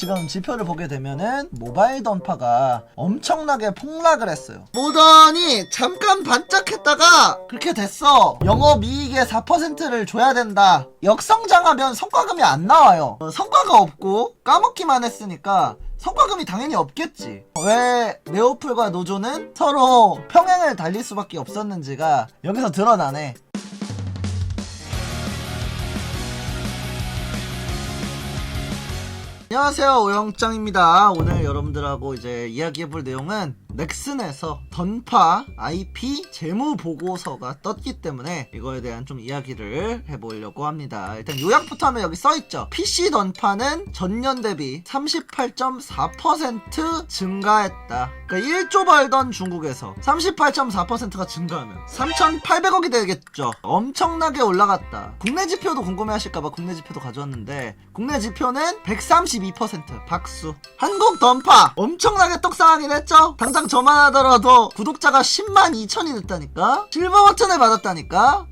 지금 지표를 보게 되면은 모바일 던파가 엄청나게 폭락을 했어요. 모던이 잠깐 반짝했다가 그렇게 됐어. 영업이익의 4%를 줘야 된다. 역성장하면 성과금이 안 나와요. 어, 성과가 없고 까먹기만 했으니까 성과금이 당연히 없겠지. 왜 네오플과 노조는 서로 평행을 달릴 수밖에 없었는지가 여기서 드러나네. 안녕하세요 오영짱입니다. 오늘 여러분들하고 이제 이야기해볼 내용은 넥슨에서 던파 IP 재무 보고서가 떴기 때문에 이거에 대한 좀 이야기를 해보려고 합니다. 일단 요약부터 하면 여기 써있죠? PC 던파는 전년 대비 38.4% 증가했다. 그러니까 1조 벌던 중국에서 38.4%가 증가하면 3,800억이 되겠죠? 엄청나게 올라갔다. 국내 지표도 궁금해하실까봐 국내 지표도 가져왔는데 국내 지표는 132% 박수. 한국 던파 엄청나게 떡상하긴 했죠? 당장 저만 하더라도 구독자가 10만 2천이 됐다니까 실버 버튼을 받았다니까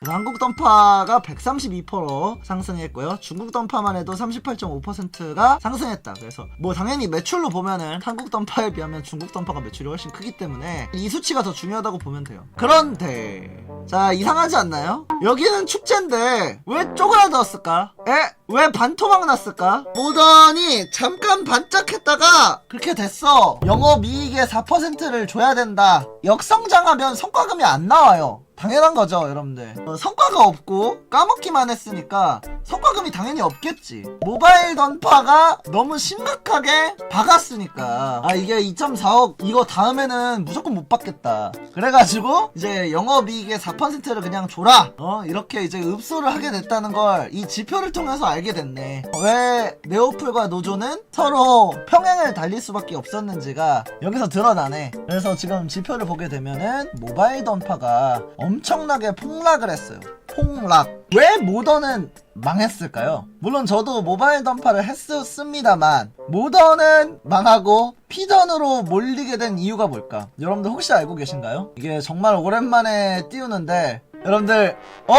그래서 한국 던파가 132% 상승했고요. 중국 던파만 해도 38.5%가 상승했다. 그래서 뭐 당연히 매출로 보면은 한국 던파에 비하면 중국 던파가 매출이 훨씬 크기 때문에 이 수치가 더 중요하다고 보면 돼요. 그런데 자 이상하지 않나요? 여기는 축제인데 왜 쪼그라들었을까? 에? 왜 반토막 났을까? 모던이 잠깐 반짝했다가 그렇게 됐어. 영업이익의 4%를 줘야 된다. 역성장하면 성과금이 안 나와요. 당연한 거죠, 여러분들. 어, 성과가 없고 까먹기만 했으니까 성과금이 당연히 없겠지. 모바일 던파가 너무 심각하게 박았으니까 아 이게 2.4억 이거 다음에는 무조건 못 받겠다. 그래가지고 이제 영업이익의 4%를 그냥 줘라. 어 이렇게 이제 읍소를 하게 됐다는 걸 이 지표를 통해서 알게 됐네. 왜 네오플과 노조는 서로 평행을 달릴 수밖에 없었는지가 여기서 드러나네. 그래서 지금 지표를 보게 되면은 모바일 던파가 엄 청나게 폭락을 했어요. 폭락. 왜 모던은 망했을까요? 물론 저도 모바일 던파를 했었습니다만 모던은 망하고 피던으로 몰리게 된 이유가 뭘까? 여러분들 혹시 알고 계신가요? 이게 정말 오랜만에 띄우는데 여러분들 어?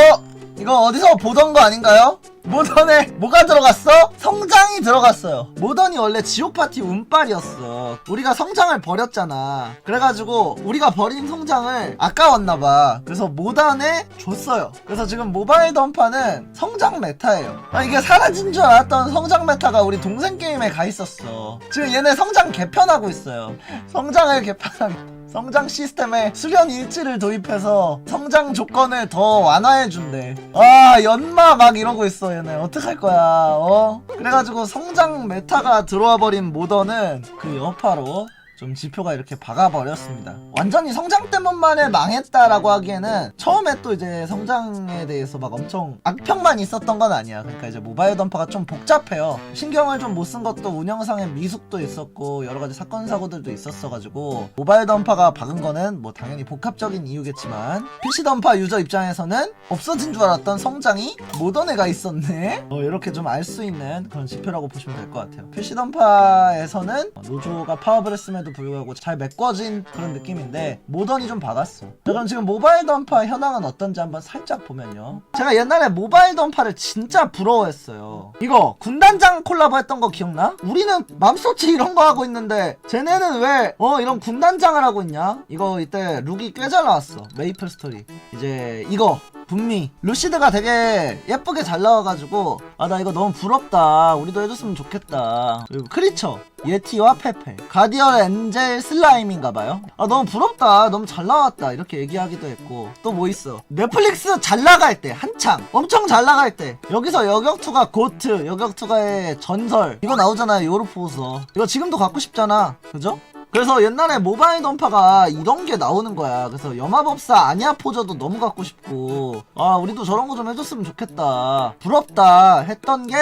이거 어디서 보던 거 아닌가요? 모던에 뭐가 들어갔어? 성장이 들어갔어요. 모던이 원래 지옥파티 운빨이었어. 우리가 성장을 버렸잖아. 그래가지고 우리가 버린 성장을 아까웠나봐. 그래서 모던에 줬어요. 그래서 지금 모바일 던파는 성장 메타예요. 아, 이게 사라진 줄 알았던 성장 메타가 우리 동생 게임에 가 있었어. 지금 얘네 성장 개편하고 있어요. 성장을 개편하고. 성장 시스템에 수련 일지를 도입해서 성장 조건을 더 완화해준대. 아, 연마 막 이러고 있어, 얘네. 어떡할 거야, 어? 그래가지고 성장 메타가 들어와 버린 모던은 그 여파로 좀 지표가 이렇게 박아버렸습니다. 완전히 성장 때문만에 망했다라고 하기에는 처음에 또 이제 성장에 대해서 막 엄청 악평만 있었던 건 아니야. 그러니까 이제 모바일 던파가 좀 복잡해요. 신경을 좀 못 쓴 것도 운영상의 미숙도 있었고 여러 가지 사건 사고들도 있었어가지고 모바일 던파가 박은 거는 뭐 당연히 복합적인 이유겠지만 PC 던파 유저 입장에서는 없어진 줄 알았던 성장이 모던에가 있었네. 어, 이렇게 좀 알 수 있는 그런 지표라고 보시면 될 것 같아요. PC 던파에서는 노조가 파업을 했 음에도 불구하고 잘 메꿔진 그런 느낌인데 모던이 좀 박았어. 자, 그럼 지금 모바일 던파 현황은 어떤지 한번 살짝 보면요. 제가 옛날에 모바일 던파를 진짜 부러워했어요. 이거 군단장 콜라보 했던 거 기억나? 우리는 맘소치 이런 거 하고 있는데 쟤네는 왜 어 이런 군단장을 하고 있냐? 이거 이때 룩이 꽤 잘 나왔어. 메이플 스토리. 이제 이거 분미. 루시드가 되게 예쁘게 잘 나와가지고 아 나 이거 너무 부럽다. 우리도 해줬으면 좋겠다. 그리고 크리처 예티와 페페. 가디언 엔젤 슬라임인가봐요. 아 너무 부럽다. 너무 잘 나왔다. 이렇게 얘기하기도 했고. 또 뭐 있어? 넷플릭스 잘 나갈 때 한창. 엄청 잘 나갈 때. 여기서 여격투가 고트 여격투가의 전설. 이거 나오잖아요 요르포서. 이거 지금도 갖고 싶잖아. 그죠? 그래서 옛날에 모바일 던파가 이런 게 나오는 거야. 그래서 염화법사 아니야 포저도 너무 갖고 싶고, 아, 우리도 저런 거 좀 해줬으면 좋겠다. 부럽다. 했던 게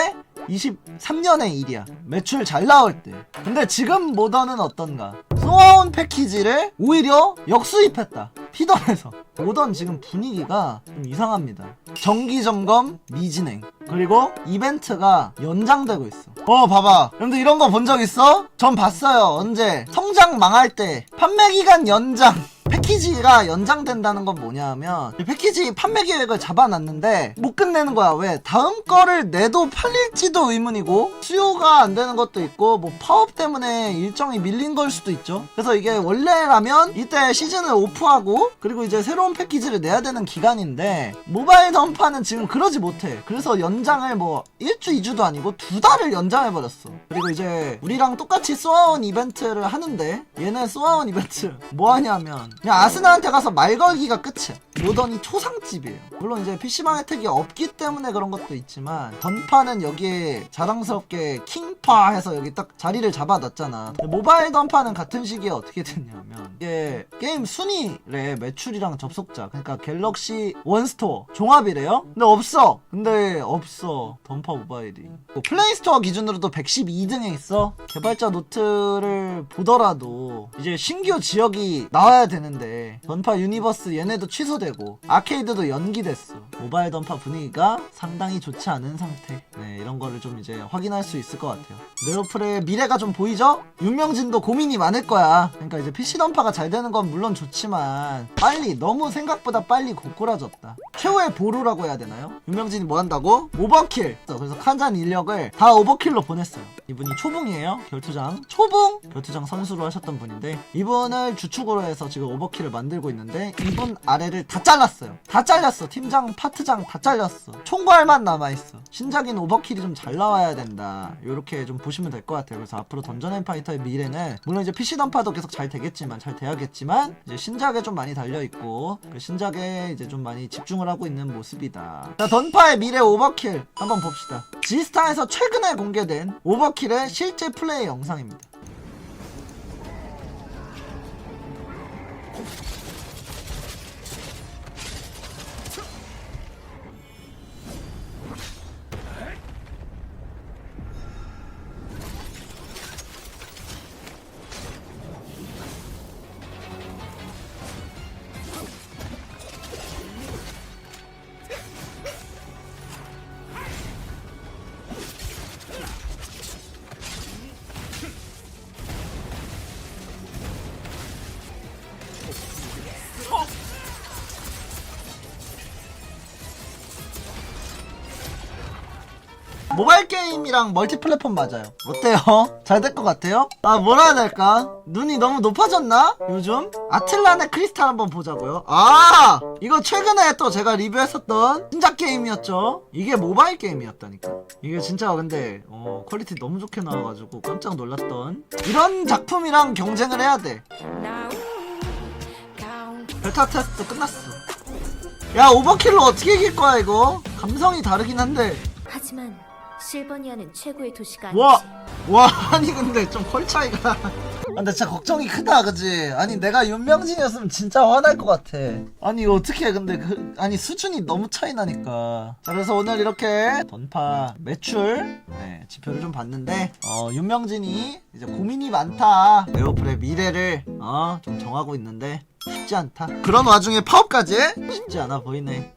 23년의 일이야. 매출 잘 나올 때. 근데 지금 모던은 어떤가? 소아온 패키지를 오히려 역수입했다. 피던에서. 모던 지금 분위기가 좀 이상합니다. 정기 점검 미진행. 그리고 이벤트가 연장되고 있어. 어, 봐봐. 여러분들 이런 거 본 적 있어? 전 봤어요. 언제? 성장 망할 때. 판매 기간 연장. 패키지가 연장된다는 건 뭐냐면 이 패키지 판매 계획을 잡아놨는데 못 끝내는 거야. 왜? 다음 거를 내도 팔릴지도 의문이고 수요가 안 되는 것도 있고 뭐 파업 때문에 일정이 밀린 걸 수도 있죠. 그래서 이게 원래라면 이때 시즌을 오프하고 그리고 이제 새로운 패키지를 내야 되는 기간인데 모바일 던파는 지금 그러지 못해. 그래서 연장을 뭐 1주 2주도 아니고 두 달을 연장해버렸어. 그리고 이제 우리랑 똑같이 쏘아온 이벤트를 하는데 얘네 쏘아온 이벤트 뭐 하냐면 아스나한테 가서 말 걸기가 끝이야 로던이 초상집이에요. 물론 이제 PC방 혜택이 없기 때문에 그런 것도 있지만 던파는 여기에 자랑스럽게 킹파 해서 여기 딱 자리를 잡아놨잖아. 모바일 던파는 같은 시기에 어떻게 됐냐면 이게 게임 순위래 매출이랑 접속자. 그러니까 갤럭시 원스토어 종합이래요? 근데 없어. 근데 없어. 던파 모바일이. 뭐 플레이스토어 기준으로도 112등에 있어. 개발자 노트를 보더라도 이제 신규 지역이 나와야 되는데 던파 유니버스 얘네도 취소되고 아케이드도 연기됐어. 모바일 던파 분위기가 상당히 좋지 않은 상태. 네 이런 거를 좀 이제 확인할 수 있을 것 같아요. 네오플의 미래가 좀 보이죠? 윤명진도 고민이 많을 거야. 그러니까 이제 PC 던파가 잘 되는 건 물론 좋지만 빨리 너무 생각보다 빨리 고꾸라졌다. 최후의 보루라고 해야 되나요? 윤명진이 뭐 한다고? 오버킬! 그래서 칸잔 인력을 다 오버킬로 보냈어요. 이분이 초봉이에요 결투장. 초봉! 결투장 선수로 하셨던 분인데 이분을 주축으로 해서 지금 오버킬을 만들고 있는데 이분 아래를 다 잘랐어요. 다 잘렸어. 팀장 파트장 다 잘렸어. 총괄만 남아있어. 신작인 오버킬이 좀 잘 나와야 된다. 요렇게 좀 보시면 될 것 같아요. 그래서 앞으로 던전 앤 파이터의 미래는 물론 이제 PC 던파도 계속 잘 되겠지만 잘 돼야겠지만 이제 신작에 좀 많이 달려있고 그 신작에 이제 좀 많이 집중을 하고 있는 모습이다. 자 던파의 미래 오버킬 한번 봅시다. 지스타에서 최근에 공개된 오버킬의 실제 플레이 영상입니다 모바일 게임이랑 멀티 플랫폼 맞아요. 어때요? 잘 될 것 같아요? 아, 뭐라 해야 될까? 눈이 너무 높아졌나? 요즘? 아틀란의 크리스탈 한번 보자고요. 아! 이거 최근에 또 제가 리뷰했었던 신작 게임이었죠? 이게 모바일 게임이었다니까. 이게 진짜 근데, 어, 퀄리티 너무 좋게 나와가지고 깜짝 놀랐던. 이런 작품이랑 경쟁을 해야 돼. 베타 테스트 끝났어. 야, 오버킬로 어떻게 이길 거야, 이거? 감성이 다르긴 한데. 하지만 실버니아는 최고의 도시가 아니지. 와, 와, 아니 근데 좀 퀄 차이가. 아, 근데 진짜 걱정이 크다, 그지? 아니 내가 윤명진이었으면 진짜 화날 것 같아. 아니 이거 어떻게 근데 그 아니 수준이 너무 차이 나니까. 자 그래서 오늘 이렇게 던파 매출 네, 지표를 좀 봤는데 어 윤명진이 이제 고민이 많다. 에어플의 미래를 어좀 정하고 있는데 쉽지 않다. 그런 와중에 파업까지 해? 쉽지 않아 보이네.